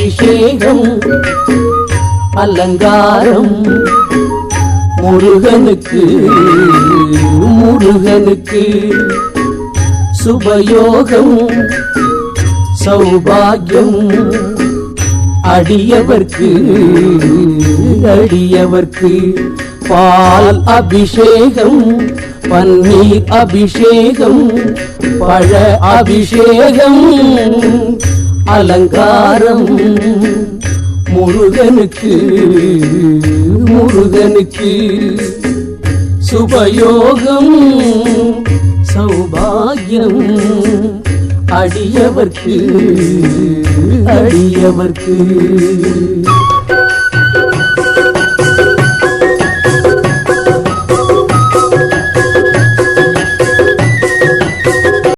அபிஷேகம் அலங்காரம் முருகனுக்கு முருகனுக்கு. சுபயோகம் சௌபாகியம் அடியவர்க்கு அடியவர்க்கு. பால் அபிஷேகம் பன்னீர் அபிஷேகம் பழ அபிஷேகம். அலங்காரம் முருகனுக்கு முருகனுக்கு. சுபயோகம் சௌபாகியம் அடியவர்க்கு அடியவர்க்கு.